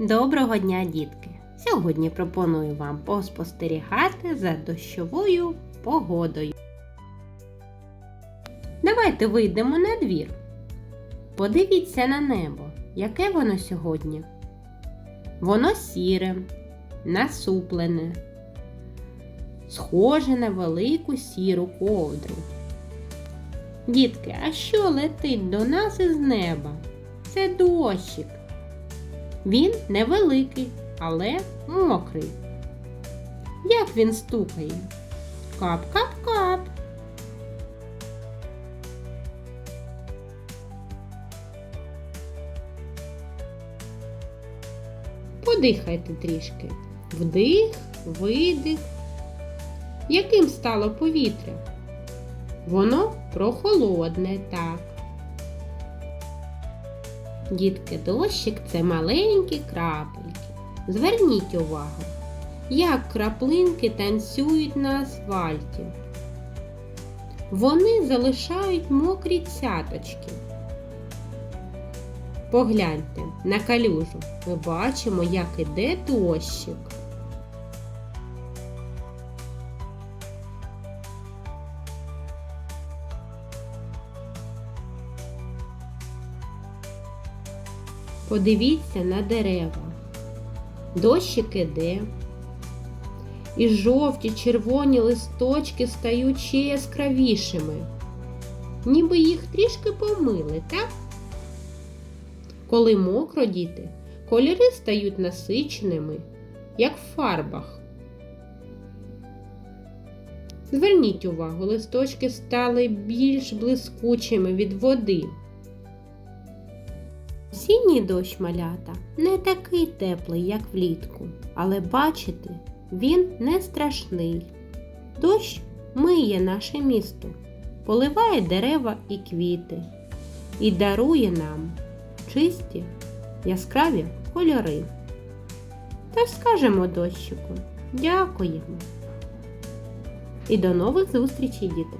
Доброго дня, дітки! Сьогодні пропоную вам поспостерігати за дощовою погодою. Давайте вийдемо на двір. Подивіться на небо, яке воно сьогодні. Воно сіре, насуплене, схоже на велику сіру ковдру. Дітки, а що летить до нас із неба? Це дощик. Він невеликий, але мокрий. Як він стукає? Кап-кап-кап. Подихайте трішки. Вдих, видих. Яким стало повітря? Воно прохолодне, так. Дітки, дощик це маленькі крапельки. Зверніть увагу, як краплинки танцюють на асфальті. Вони залишають мокрі цяточки. Погляньте на калюжу. Ми бачимо, як іде дощик. Подивіться на дерева. Дощик іде. І жовті червоні листочки стають ще яскравішими. Ніби їх трішки помили, так? Коли мокро діти, кольори стають насиченими, як в фарбах. Зверніть увагу, листочки стали більш блискучими від води. Осінній дощ малята не такий теплий, як влітку, але бачите, він не страшний. Дощ миє наше місто, поливає дерева і квіти і дарує нам чисті, яскраві кольори. Та скажемо дощику дякуємо. І до нових зустрічей, діти!